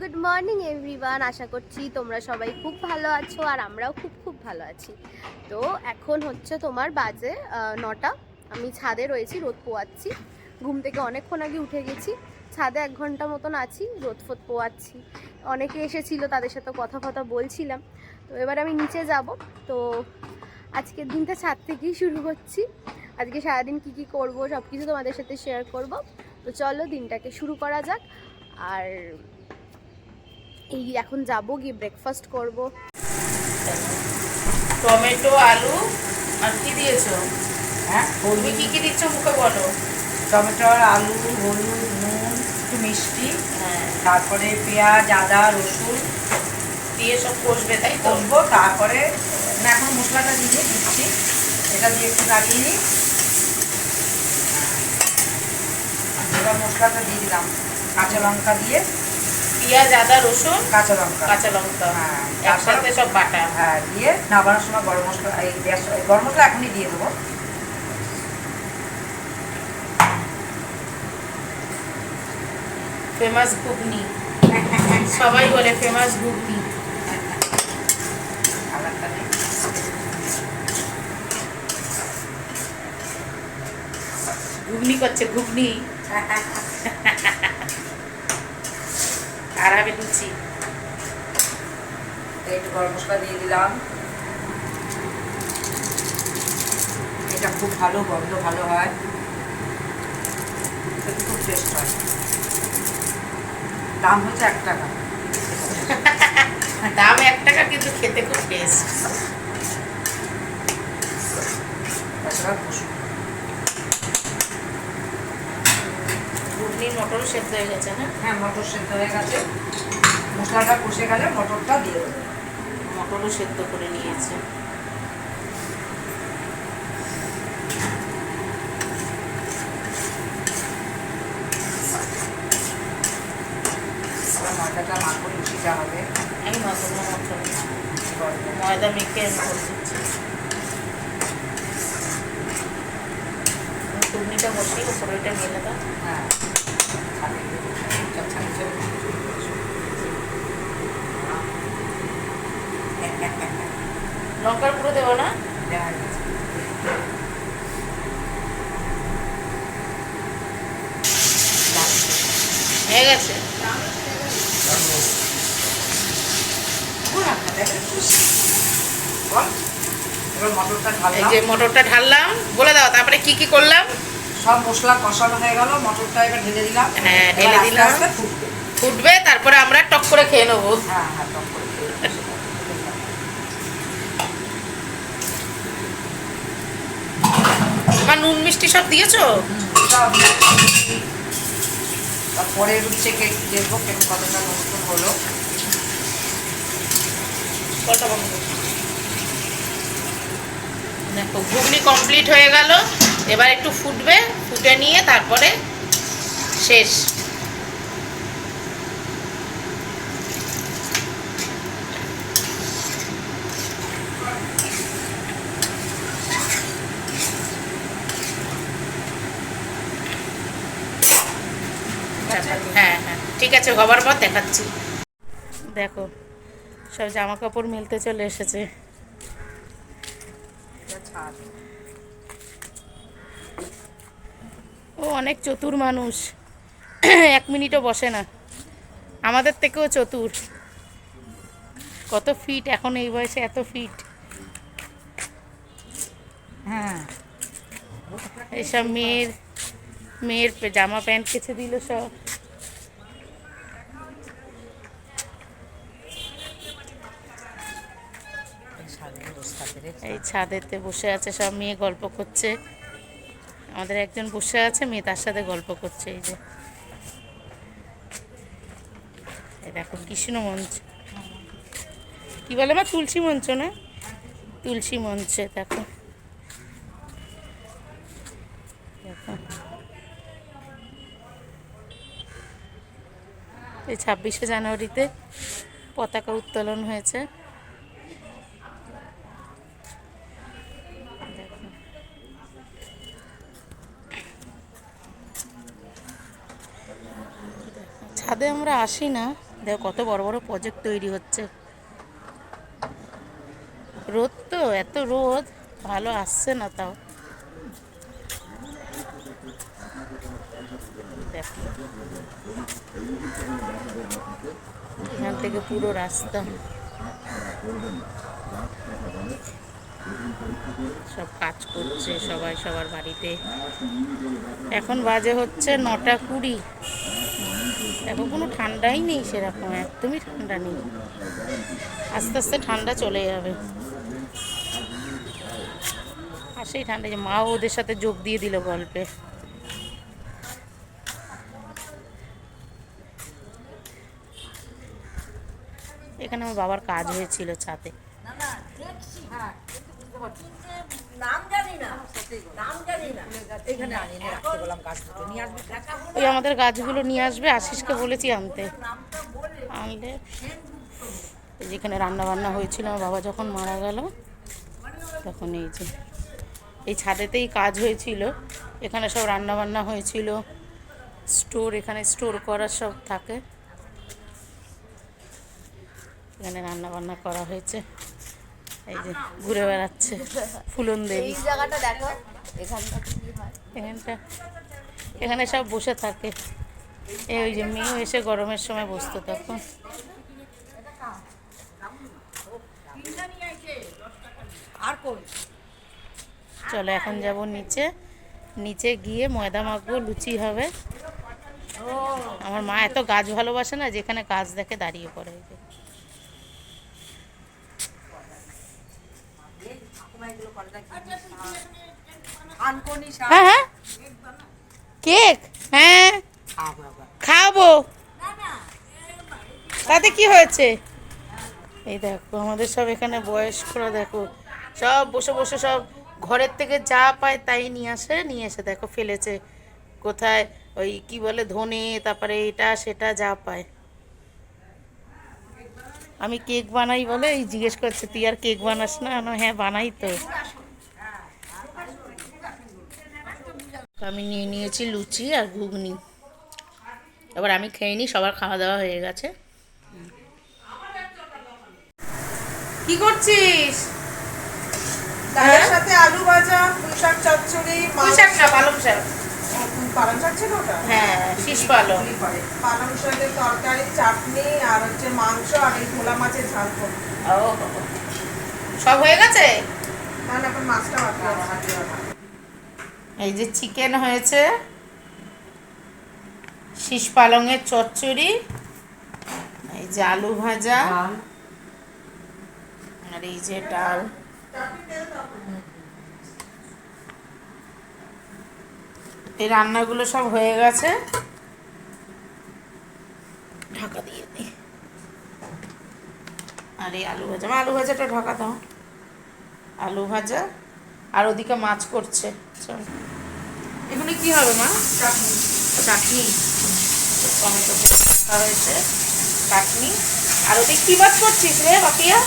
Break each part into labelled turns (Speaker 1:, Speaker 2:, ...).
Speaker 1: Good morning everyone. আশা করছি তোমরা সবাই খুব ভালো আছো আর আমরাও খুব খুব ভালো আছি। তো এখন হচ্ছে তোমার বাজে নটা। আমি ছাদে রয়েছি, রোদ পোয়াচ্ছি। ঘুম থেকে অনেকক্ষণ আগে উঠে গেছি। ছাদে এক ঘণ্টা মতন আছি, রোদ ফোদ পোয়াচ্ছি। অনেকে এসেছিল, তাদের সাথে কথা কথা বলছিলাম। তো এবার আমি নিচে যাব। তো আজকের দিনটা ছাদ থেকেই শুরু করছি। আজকে সারাদিন কি কি করব সব কিছু তোমাদের সাথে শেয়ার করব। তো চলো দিনটাকে শুরু করা যাক। আর এই এখন যাব গিয়ে ব্রেকফাস্ট করব।
Speaker 2: টমেটো আলু আর কি দিয়েছ?
Speaker 3: হ্যাঁ?
Speaker 2: তুমি কি কি দিচ্ছ মুখে বলো।
Speaker 3: টমেটো আলু হলুদ নুন একটু মিষ্টি।
Speaker 2: হ্যাঁ।
Speaker 3: তারপরে পেঁয়াজ আদা রসুন।
Speaker 2: দিয়ে সব কষবে তাই তো?
Speaker 3: করব তারপরে না এখন মশলাটা দিয়ে দিচ্ছি। এটা দিয়ে একটু নাড়িয়ে নিই। এবার মশলাটা দিয়ে দিলাম। কাঁচা লঙ্কা দিয়ে।
Speaker 2: পেঁয়াজ আদা রসুন
Speaker 3: কাঁচা লঙ্কা।
Speaker 2: কাঁচা লঙ্কা।
Speaker 3: হ্যাঁ
Speaker 2: একসাথে সব বাটা।
Speaker 3: হ্যাঁ দিয়ে নামানোর সময় গরম মশলা এই গ্যাস গরম মশলা এখনই দিয়ে দেবো।
Speaker 2: ফেমাস ঘুগনি। সবাই বলে ফেমাস ঘুগনি। ঘুগনি করছে ঘুগনি। আর আমি লুচি
Speaker 3: একটু গরম মশলা দিয়ে দিলাম। এটা খুব ভালো গন্ধ ভালো হয়। খুব টেস্ট হয়। দাম হচ্ছে এক টাকা।
Speaker 2: দাম এক টাকা কিন্তু খেতে খুব টেস্ট
Speaker 3: তাছাড়া
Speaker 2: ঘুগনি মটর সেদ্ধ হয়ে গেছে না
Speaker 3: হ্যাঁ মটর সেদ্ধ হয়ে গেছে। মশলাটা কষে গেলে মটরটা দিয়ে দেবো।
Speaker 2: মটরও সেদ্ধ করে নিয়েছে।
Speaker 3: ময়দাটা মাখো লুচিটা হবে।
Speaker 2: আমি। ময়দা মেখে ঘুগনিটা বসিয়ে উপরে ওইটা মেলে দাও।
Speaker 3: হ্যাঁ।
Speaker 2: লঙ্কার পুরো দেবো না? হয়ে গেছে। এই যে মটরটা ঢাললাম বলে দাও তারপরে কি কি করলাম?
Speaker 3: সব মশলা কষানো হয়ে গেল মটরটা এবার ঢেলে দিলাম।
Speaker 2: হ্যাঁ, ঢেলে দিলাম।
Speaker 3: ফুটবে।
Speaker 2: ফুটবে তারপরে আমরা টক করে খেয়ে নেব।
Speaker 3: হ্যাঁ হ্যাঁ টক করে খেয়ে
Speaker 2: নুন মিষ্টি সব দিয়েছ?
Speaker 3: তারপরে চেকে দেখব কেমন কতটা নতুন হলো।
Speaker 2: দেখো ঘুগনি কমপ্লিট হয়ে গেল। এবার একটু ফুটবে, ফুটে নিয়ে তারপরে শেষ। হ্যাঁ হ্যাঁ ঠিক আছে, হবার পর দেখাচ্ছি। দেখো, সব জামা কাপড় মেলতে চলে এসেছে
Speaker 3: এটা ছাদ
Speaker 2: ও অনেক চতুর মানুষ। এক মিনিটও বসে না। আমাদের থেকেও চতুর। কত ফিট এখন এই বয়সে এত ফিট
Speaker 3: হ্যাঁ।
Speaker 2: এইসব মেয়ের মেয়ের জামা প্যান্ট কেচে দিল সব।
Speaker 3: এই
Speaker 2: ছাদেতে বসে আছে সব মেয়ে গল্প করছে। আমাদের একজন বসে আছে, মেয়ে তার সাথে গল্প করছে এই যে। দেখো, কৃষ্ণ মঞ্চ। কি বলে মা? তুলসী মঞ্চ না? তুলসী মঞ্চে, দেখো। দেখো। এই ছাব্বিশে জানুয়ারিতে পতাকা উত্তোলন হয়েছে। ছাদে আমরা আসি না। দেখো কত বড় বড় প্রজেক্ট তৈরি হচ্ছে। রোদ তো, এত রোদ, ভালো আসছে না তাও। এখান থেকে পুরো রাস্তা। সব কাজ করছে সবাই সবার বাড়িতে। এখন বাজে হচ্ছে নটা কুড়ি। এখন কোনো ঠান্ডাই নেই সেরকম, একদমই ঠান্ডা নেই। আস্তে আস্তে ঠান্ডা চলে যাবে। আর সেই ঠান্ডা যে মাও ওদের সাথে যোগ দিয়ে দিল গল্পে। এখানে আমার বাবার কাজ হয়েছিল ছাদে। ওই আমাদের গাছগুলো নিয়ে আসবে আশিসকে বলেছি আনতে। আনলে। যেখানে রান্না বান্না হয়েছিল আমার বাবা যখন মারা গেল তখন এই যে এই ছাদেতেই কাজ হয়েছিল। এখানে সব রান্না বান্না হয়েছিল। স্টোর এখানে স্টোর করার সব থাকে। এখানে রান্না বান্না করা হয়েছে। এই যে ঘুরে বেড়াচ্ছে ফুলন দেবী।
Speaker 1: এই জায়গাটা দেখো এখানটা কি হয়?
Speaker 2: এখানটা এখানে সব বসে থাকে। এই ওই যে মেয়েও এসে গরমের সময় বসতো তখন
Speaker 3: আর
Speaker 2: চলো এখন যাব নিচে। নিচে গিয়ে ময়দা মাখবো লুচি হবে। আমার মা এত গাছ ভালোবাসে না যেখানে গাছ দেখে দাঁড়িয়ে পড়ে এই যে।
Speaker 3: আনকোনি শাক
Speaker 2: হ্যাঁ হ্যাঁ। কেক? হ্যাঁ।
Speaker 3: খাব।
Speaker 2: খাব তাতে কি হয়েছে? এই দেখো আমাদের সব এখানে বয়স্করা দেখো সব বসে বসে সব ঘরের থেকে যা পায় তাই নিয়ে আসে নিয়ে এসে দেখো ফেলেছে। কোথায় ওই কি বলে ধনে তারপরে এটা সেটা যা পায়। আমি কেক বানাই বলে এই জিজ্ঞেস করছে তুই আর কেক বানাস না? হ্যাঁ বানাই তো। আমি নিয়ে নিয়েছি লুচি আর ঘুগনি। এবার আমি খেয়ে নিই সবার খাওয়া দাওয়া হয়ে গেছে। কি করছিস?
Speaker 3: তার সাথে আলু ভাজা পুঁই শাক চচ্চড়ি
Speaker 2: পুঁই শাক না পালং শাক।
Speaker 3: পালং শাক ছিল ওটা?
Speaker 2: হ্যাঁ শীষ পালং।
Speaker 3: করে। পালং শাকের তরকারি চাটনি আর হচ্ছে মাংস আর এই ভোলা মাছের ঝাল করব
Speaker 2: ও সব হয়ে গেছে?
Speaker 3: তাহলে এখন মাছটা বাকি
Speaker 2: এই যে চিকেন হয়েছে শীষ পালংয়ের চচ্চড়ি এই যে আলু ভাজা আর এই যে ডাল। এই রান্নাগুলো সব হয়ে গেছে। ঢাকা দিয়ে দিই। আর এই আলু ভাজা আলু ভাজাটা ঢাকা দাও। আলু ভাজা আর ওদিকে মাছ করছে। চল। এখানে কি হবে মা?
Speaker 3: চাটনি।
Speaker 2: চাটনি। টমেটো রাখা হয়েছে চাটনি। আর ওদিকে কি মাছ করছিস রে বাপিয়া?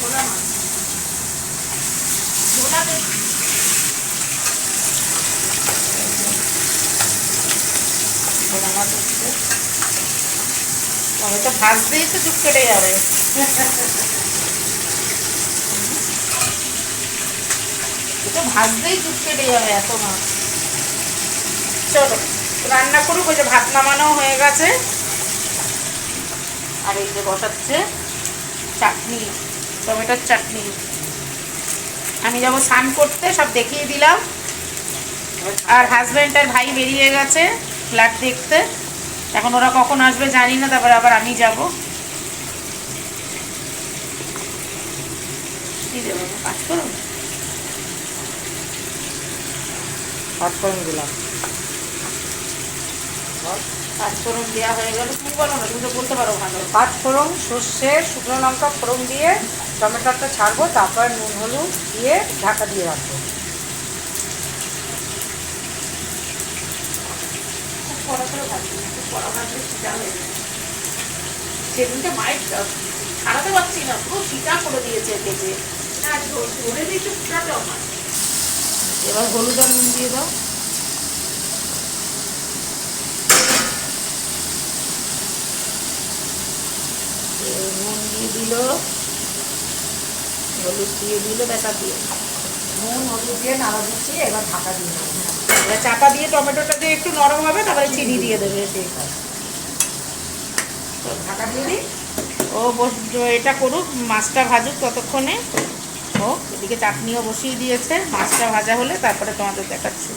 Speaker 3: ভোলা মাছ।
Speaker 2: ভোলা মাছ হচ্ছে টমেটো ভাজতেই তো চুপ কেটে যাবে এটা ভাজতেই চুপ কেটে যাবে এত মাছ চলো রান্না করুক ওই যে ভাত নামানো হয়ে গেছে আর এই যে বসাচ্ছে চাটনি টমেটোর চাটনি আমি যাব স্নান করতে সব দেখিয়ে দিলাম আর হাজব্যান্ড আর ভাই বেরিয়ে গেছে। ফ্ল্যাট দেখতে। এখন ওরা কখন আসবে জানি না তারপরে আবার আমি যাব। কাজ করো
Speaker 3: হট দিলাম।
Speaker 2: পাঁচফোড়ন দেওয়া হয়ে গেল। তুমি বলো না তুমি তো বলতে পারো ভালো।
Speaker 3: পাঁচ ফোড়ন সর্ষে শুকনো লঙ্কা ফোড়ন দিয়ে টমেটোটা ছাড়বো তারপর নুন হলুদ দিয়ে ঢাকা দিয়ে রাখব।
Speaker 2: এবার হলুদ আর নুন দিয়ে দাও। নুন দিয়ে দিল। হলুদ দিয়ে দিল বেসা দিয়ে
Speaker 3: নুন হলুদ দিয়ে নাড়া দিচ্ছি এবার ঢাকা দিয়ে দেবো।
Speaker 2: এবার চাপা দিয়ে টমেটোটা দিয়ে একটু নরম হবে তারপরে চিনি দিয়ে দেবে
Speaker 3: ঠিক আছে ঢাকা দিয়ে দিই।
Speaker 2: ও বস- এটা করুক মাছটা ভাজুক ততক্ষণে। ও এদিকে চাটনিও বসিয়ে দিয়েছে মাছটা ভাজা হলে তারপরে তোমাদের দেখাচ্ছি।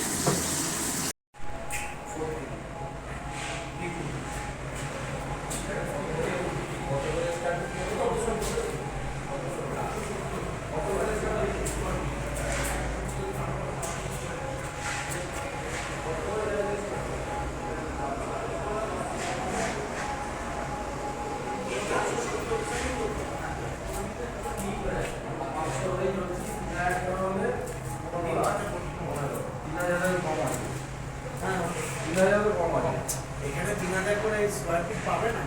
Speaker 4: এখানে তিন হাজার করে স্কোয়ার ফিট পাবে না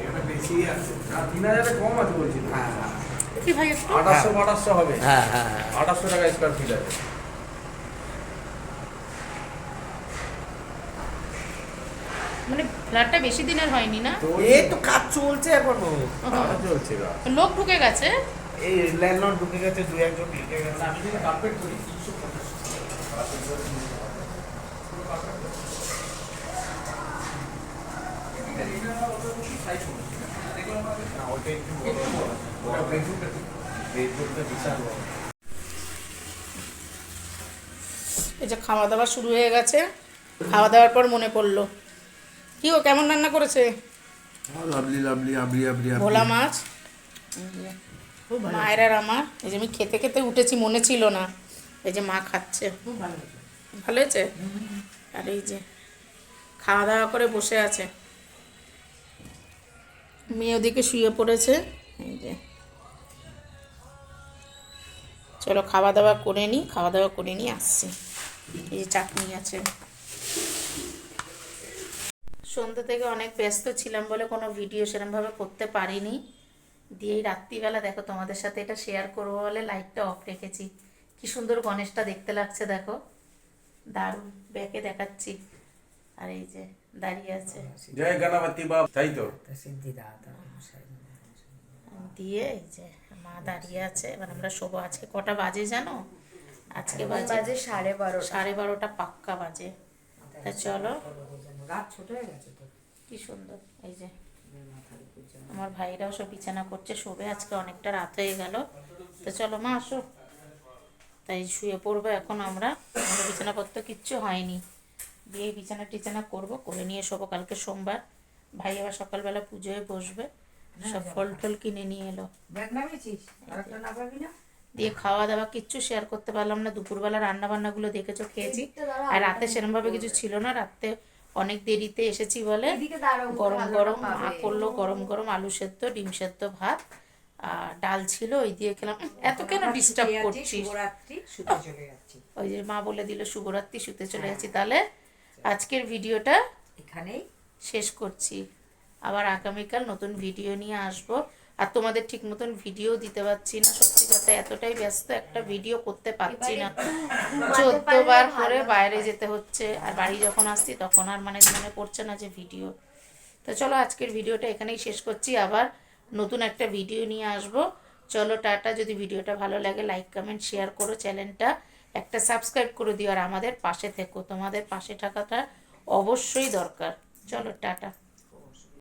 Speaker 4: এখানে বেশি আছে।
Speaker 5: তিন হাজারে কম আছে বলছি।
Speaker 4: হ্যাঁ হ্যাঁ।
Speaker 5: আঠাশশো আঠাশশো হবে।
Speaker 4: হ্যাঁ
Speaker 5: আঠাশশো টাকা স্কোয়ার ফিট আছে।
Speaker 2: মানে ফ্ল্যাটটা বেশি দিনের হয়নি না?
Speaker 4: এই তো কাজ চলছে
Speaker 5: এখনও। চলছে
Speaker 2: লোক ঢুকে গেছে?
Speaker 4: এই ল্যান্ডলর্ড ঢুকে গেছে দু একজন ঢুকে গেছে।
Speaker 5: আমি যদি কার্পেট করি
Speaker 4: না ওটা একটু বড় ওটা বেডরুমটা বেডরুমটা বিশাল বড়
Speaker 2: এই যে খাওয়া দাওয়া শুরু হয়ে গেছে। খাওয়া দাওয়ার পর মনে পড়ল। কি ও কেমন রান্না করেছে?
Speaker 5: লাভলি লাভলি আবলি আবলি
Speaker 2: ভোলা মাছ মায়ের আর আমার। এই যে আমি খেতে খেতে উঠেছি মনে ছিল না। এই যে মা খাচ্ছে।
Speaker 3: ভালো হয়েছে?
Speaker 2: আর এই যে খাওয়া দাওয়া করে বসে আছে। মেয়ে ওদিকে শুয়ে পড়েছে। এই যে। চলো খাওয়া দাওয়া করে নিই খাওয়া দাওয়া করে নিয়ে আসছি। এই যে চাটনি আছে। সন্ধ্যে থেকে অনেক ব্যস্ত ছিলাম বলে কোনো ভিডিও সেরকমভাবে করতে পারিনি। দিয়ে রাত্রিবেলা দেখো তোমাদের সাথে এটা শেয়ার করব বলে লাইটটা অফ রেখেছি। কি সুন্দর গণেশটা দেখতে লাগছে, দেখো। দারুণ, ব্যাকে দেখাচ্ছি। আর এই যে দাঁড়িয়ে আছে।
Speaker 5: জয় গণপতি বাপ তাই তো?
Speaker 3: সিদ্ধি দাদা
Speaker 2: দিয়ে এই যে মা দাঁড়িয়ে আছে এবার আমরা শোবো। আজকে কটা বাজে জানো? আজকে বাজে
Speaker 1: বাজে সাড়ে বারো
Speaker 2: সাড়ে বারোটা পাক্কা বাজে। তা চলো।
Speaker 3: রাত ছোট হয়ে গেছে তো।
Speaker 2: কি সুন্দর এই যে। আমার ভাইরাও সব বিছানা করছে শোবে। আজকে অনেকটা রাত হয়ে গেল। তো চলো মা আসো। তাই শুয়ে পড়ব এখন আমরা। আমাদের বিছানাপত্র কিচ্ছু হয়নি। দিয়ে বিছানা টিছানা করব করে নিয়ে শোবো কালকে সোমবার। ভাই আবার সকালবেলা পুজোয় বসবে সব ফল টল কিনে নিয়ে এলো। দিয়ে খাওয়া দাওয়া কিচ্ছু শেয়ার করতে পারলাম না। দুপুরবেলা রান্না বান্নাগুলো দেখেছ খেয়েছি। আর রাতে সেরমভাবে কিছু ছিল না রাতে অনেক দেরিতে এসেছি বলে। গরম গরম মা করল গরম গরম আলু সেদ্ধ ডিম সেদ্ধ ভাত আর ডাল ছিল ওই দিয়ে খেলাম। এত কেন ডিস্টার্ব করছিস?
Speaker 3: শুভরাত্রি শুতে চলে যাচ্ছি।
Speaker 2: ওই যে মা বলে দিল শুভরাত্রি শুতে চলে যাচ্ছি তাহলে। আজকের ভিডিওটা
Speaker 3: এখানেই
Speaker 2: শেষ করছি। আবার আগামীকাল নতুন ভিডিও নিয়ে আসব। আর তোমাদের ঠিক মতন ভিডিও দিতে পারছি না। সত্যি কথা এতটাই ব্যস্ত একটা ভিডিও করতে পারছি না। চোদ্দবার করে বাইরে যেতে হচ্ছে। আর বাড়ি যখন আসছি তখন আর মানে মনে পড়ছে না যে ভিডিও। তো চলো আজকের ভিডিওটা এখানেই শেষ করছি। আবার নতুন একটা ভিডিও নিয়ে আসব। চলো টাটা। যদি ভিডিওটা ভালো লাগে লাইক কমেন্ট শেয়ার করো চ্যানেলটা। একটা সাবস্ক্রাইব করে দিও আর আমাদের পাশে থেকো। তোমাদের পাশে থাকাটা অবশ্যই দরকার। চলো, টাটা।